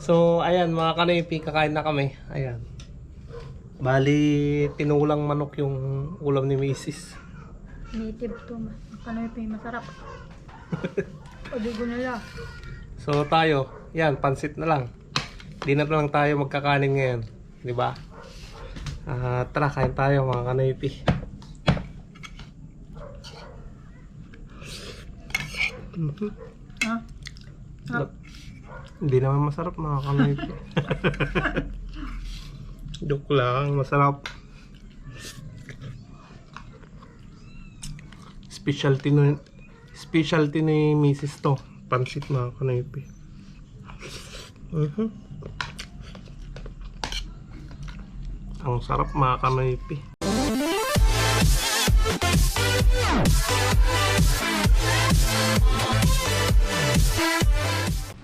So, ayan mga kanipi, kakain na kami. Ayan. Bali, tinulang manok yung ulam ni Mrs. Native to. Pa yung masarap. Padigo nila. So tayo, yan, pansit na lang. Di na lang tayo magkakanin ngayon. Di ba? Ah, tara, kain tayo mga kanipi. Mhm. Ha? Sarap. Hindi naman masarap mga kanipi. Joke lang, masarap. Specialty ni specialty ni Mrs. to. Pansit mga kanipi. Mhm. Ang sarap mga kanipi.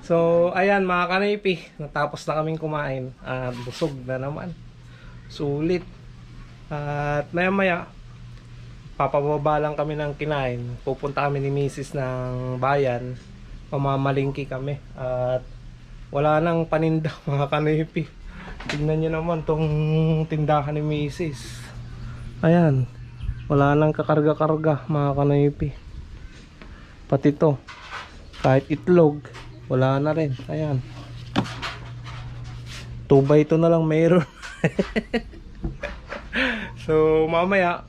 So, ayan mga kanipi, natapos na kaming kumain. At busog na naman. Sulit. At maya maya, papababa lang kami ng kinain. Pupunta kami ni Mrs. ng bayan. Pamamalingki kami. At wala nang paninda mga kanipi. Tingnan nyo naman tong tindahan ni Mrs. Ayan. Wala nang kakarga-karga mga kanipi. Pati to. Kahit itlog, wala na rin. Ayan. 2 by 2 na lang mayroon. so, mamaya,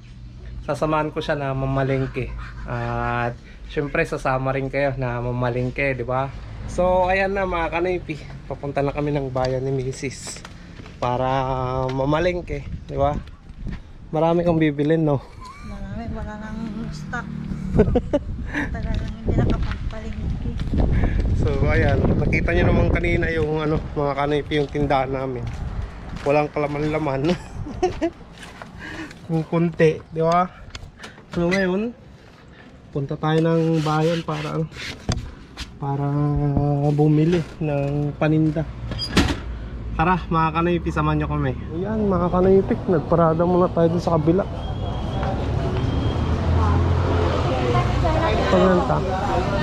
sasamahan ko siya na mamalengke. At, syempre, sasama rin kayo na mamalengke, di ba? So, ayan na mga kanipi. Papunta na kami ng bayan ni Mrs. Para mamalengke, di ba? Marami kang bibilin, no? Marami, wala nang stock. Tagal lang hindi nakapagpalingki. Ayan, nakita nyo naman kanina yung ano, mga kanipi yung tindahan namin. Walang kalaman-laman. Kung kunti, di ba? So ngayon, punta tayo ng bayan para ano, para bumili ng paninda. Tara, mga kanipi, samahan nyo kami. Ayan, mga kanipi, nagparada muna tayo sa kabila. Paganta.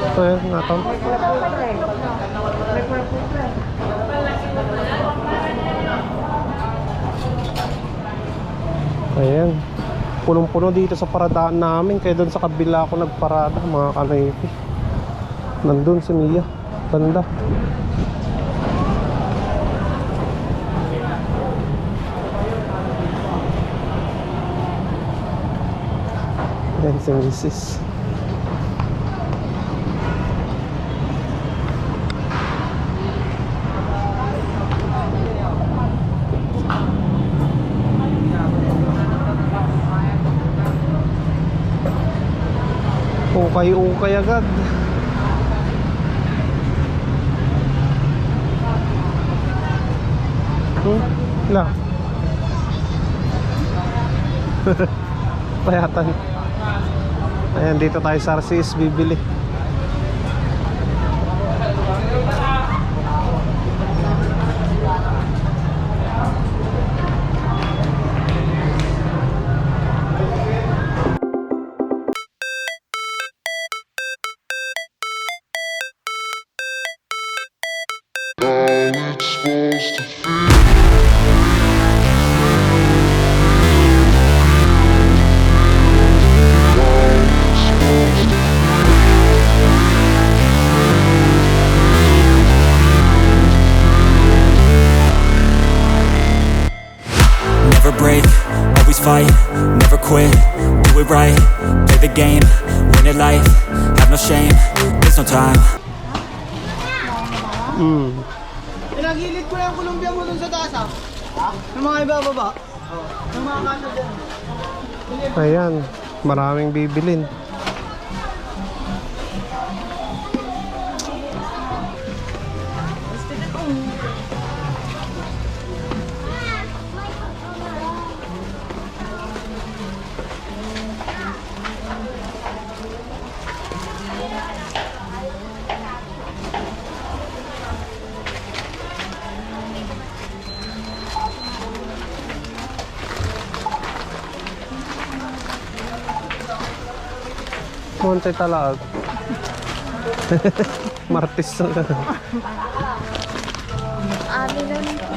Ito yun, natam. Ayan. Punong-puno dito sa paradaan namin. Kaya doon sa kabila ako nagparada, mga kanaypi. Nandun si Mia. Banda. Ayan si Mrs. Ukay-ukay agad. Hmm? La. Payatan. Ayan, dito tayo sa RCS bibili. Dyan. Ayan, maraming bibilin. Monte Talaag. Martis na. Dami nun.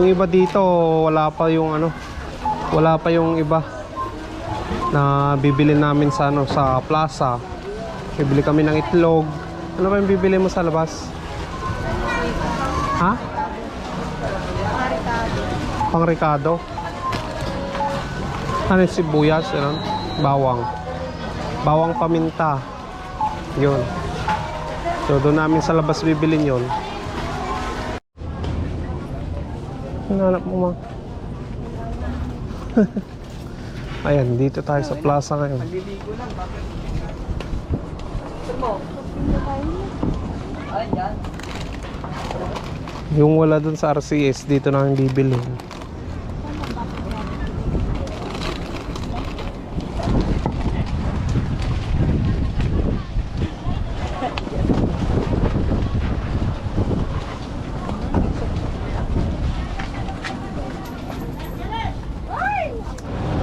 Yung iba dito, wala pa yung ano, wala pa yung iba na bibili namin sa ano sa plaza. Bibili kami ng itlog. Ano ba yung bibili mo sa labas? Ha? Pang Ricardo. Ano yung sibuyas, ano? Bawang. Bawang paminta. Yun. So doon namin sa labas bibilin yun. Hinanap mo ma. Ayan, dito tayo sa plaza ngayon. Yung wala dun sa RCS, dito na ang bibilin.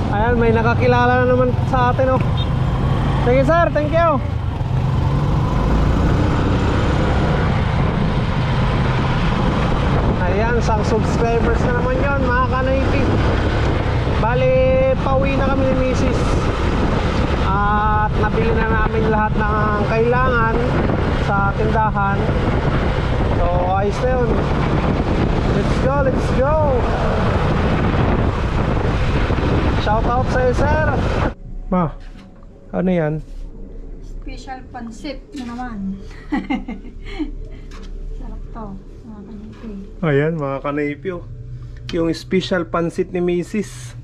Ayan, may nakakilala na naman sa atin oh. Thank you sir, thank you. Ayan, sang subscribers na naman yon mga kanaiti. Bali, pauwi na kami ni Mrs. At nabili na namin lahat ng kailangan sa tindahan. So, ayos na yun. Let's go, let's go! Shout out sa sir. Ma, ano yan? Special pansit na naman. Sarap to. Mga kaniti. Ayan, mga kanaypyo. Yung special pansit ni Mrs.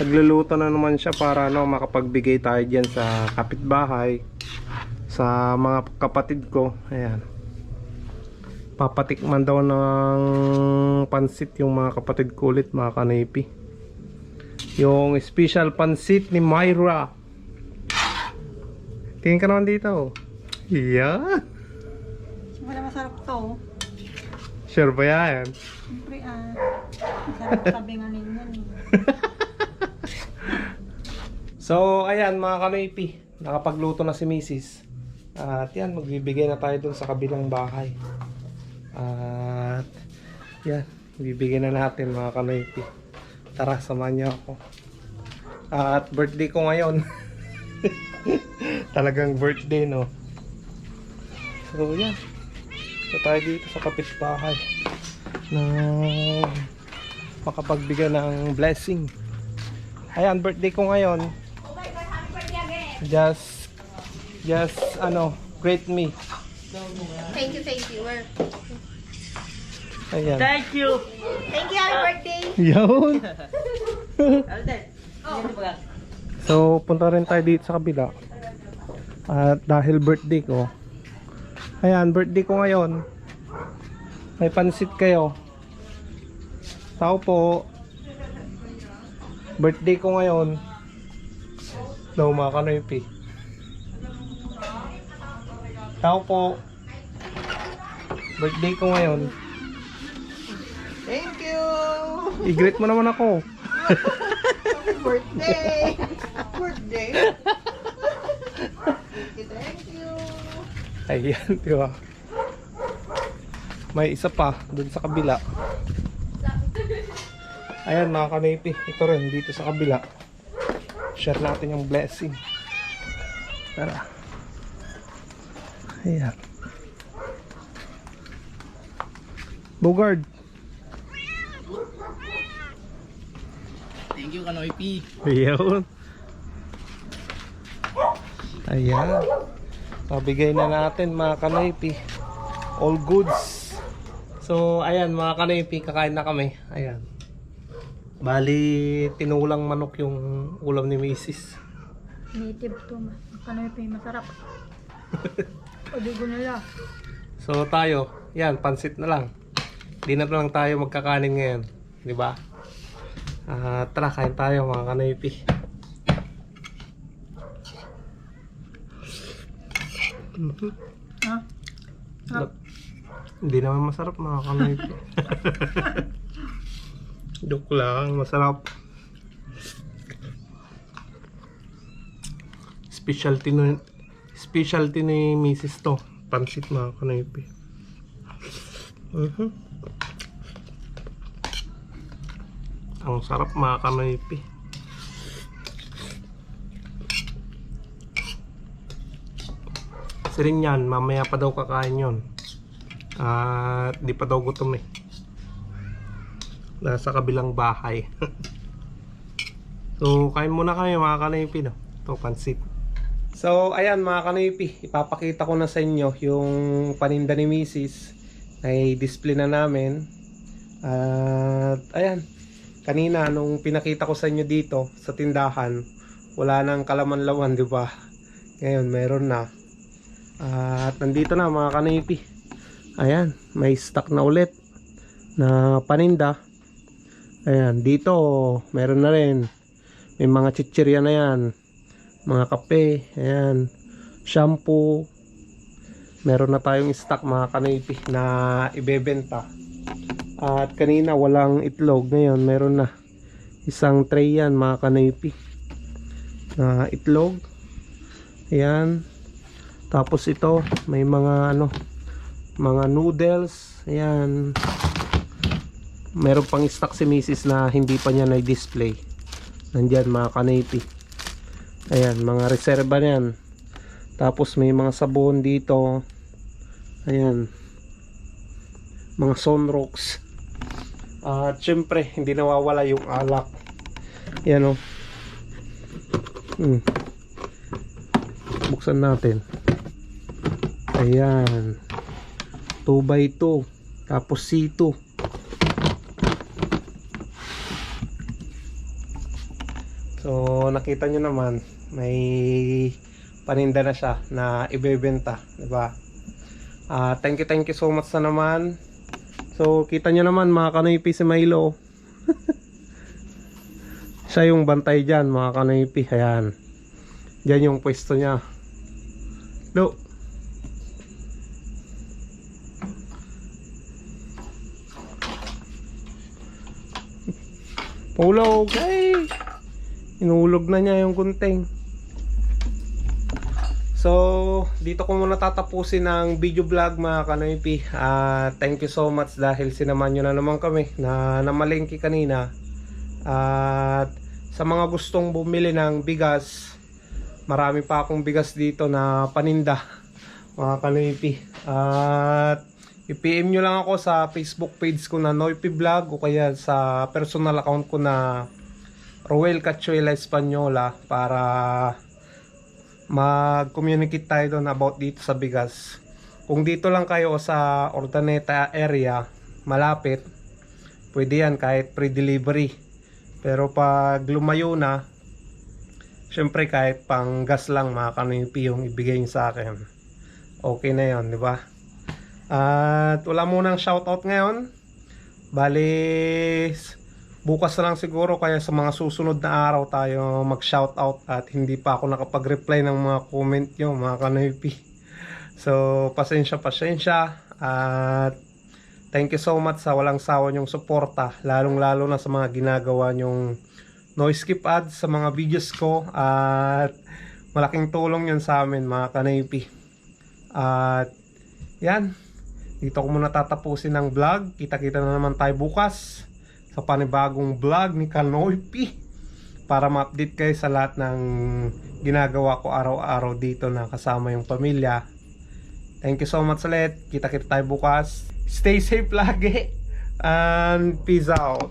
Nagluluto na naman siya para no, makapagbigay tayo dyan sa kapitbahay. Sa mga kapatid ko. Ayan. Papatikman daw ng pansit yung mga kapatid ko ulit, mga kanaypi. Yung special pansit ni Myra. Tingin ka naman dito. Yeah. Siyempre masarap to. Sure ba yan? Siyempre ah. Masarap sabi nga ninyo. eh. So, ayan mga kanoypi, nakapagluto na si Mrs. At yan, magbibigay na tayo dun sa kabilang bahay. At yan, bibigyan na natin mga kanoypi. Tara, samahan niyo ako. At birthday ko ngayon. Talagang birthday, no? So, yan. So, tayo dito sa kapitbahay na makapagbigay ng blessing. Ayan, birthday ko ngayon. Just, just, ano, greet me. Thank you, thank you. Ayan. Thank you! Thank you, happy birthday! Yun. Alden, So, punta rin tayo dito sa kabila. At dahil birthday ko, ayan, birthday ko ngayon. May pansit kayo. Tao po. Birthday ko ngayon. Daw mga kanoypi. Tao po. Birthday ko ngayon. Thank you! I-greet mo naman ako. Birthday! Birthday! Thank you, thank you! Ayan, di ba? May isa pa dun sa kabila. Ayan mga kanipi. Ito rin dito sa kabila. Share natin yung blessing. Tara. Ayan. Bogard. Thank you, Kanoy P. Ayun. Ayan. Pabigay na natin mga kanaypi. All goods. So, ayan mga kanaypi, kakain na kami. Ayan. Bali, tinulang manok yung ulam ni Mrs. Native to. Kanoy yung masarap. Pwede ko nila. So, tayo, yan, pansit na lang. Di na lang tayo magkakanin ngayon. Di ba? Ah, tara, kain tayo mga kanaypi. Mhm. Ha? Look, Hindi naman masarap mga kanaypi. Joke lang, masarap. Specialty ni specialty ni Mrs. to. Pansit mga kanaypi. Mhm. Ang sarap mga kanaypi. Kasi rin yan, mamaya pa daw kakain yon. At di pa daw gutom eh. Nasa kabilang bahay. so, kain muna kayo mga kanaypi no. Ito, pansit. So, ayan mga kanaypi, ipapakita ko na sa inyo yung paninda ni Mrs. Ay display na namin. At ayan, kanina nung pinakita ko sa inyo dito sa tindahan, wala nang kalaman-lawan, di ba? Ngayon, meron na. At nandito na mga kanaypi. Ayan, may stock na ulit na paninda. Ayan, dito meron na rin. May mga chichirya na yan. Mga kape, ayan. Shampoo. Meron na tayong stock mga kanaypi na ibebenta. At kanina walang itlog. Ngayon meron na. Isang tray yan mga kanaypi. Na itlog. Ayan. Tapos ito, may mga ano, mga noodles. Ayan. Meron pang stock si Mrs. na hindi pa niya na-display. Nandyan mga kanaypi. Ayan, mga reserva niyan. Tapos may mga sabon dito. Ayan. Mga sunrocks. At syempre, hindi nawawala yung alak. Ayan o. Hmm. Buksan natin. Ayan. 2x2. Tapos C2. So, nakita nyo naman, may paninda na siya na ibebenta, 'di ba? Ah, thank you, thank you so much na naman. So, kita nyo naman mga kanoypi si Milo. siya yung bantay dyan, mga kanoypi. Ayan. Diyan yung pwesto niya. Lo. Hulog, ay! Inulog na niya yung gunting. So, dito ko muna tatapusin ang video vlog mga kanoypi. Ah, thank you so much dahil sinaman nyo na naman kami na namalengke kanina. At sa mga gustong bumili ng bigas, marami pa akong bigas dito na paninda mga kanoypi. At i-PM nyo lang ako sa Facebook page ko na Noypi Vlog o kaya sa personal account ko na Roel Cachuela Española para mag-communicate tayo doon about dito sa bigas. Kung dito lang kayo sa Ordaneta area, malapit, pwede yan kahit pre-delivery. Pero pag lumayo na, syempre kahit pang gas lang mga kanoypi yung ibigay nyo sa akin. Okay na yon di ba? At wala munang shoutout ngayon. Bali, bukas na lang siguro kaya sa mga susunod na araw tayo mag-shoutout at hindi pa ako nakapag-reply ng mga comment nyo mga kanoypi. So, pasensya, pasensya. At thank you so much sa walang sawa nyong suporta. Lalong-lalo na sa mga ginagawa nyong noise skip ads sa mga videos ko. At malaking tulong yun sa amin mga kanoypi. At yan. dito ko muna tatapusin ang vlog. Kita-kita na naman tayo bukas sa panibagong vlog ni Kanoypi para ma-update kayo sa lahat ng ginagawa ko araw-araw dito na kasama yung pamilya. Thank you so much ulit. Kita-kita tayo bukas. Stay safe lagi. And peace out.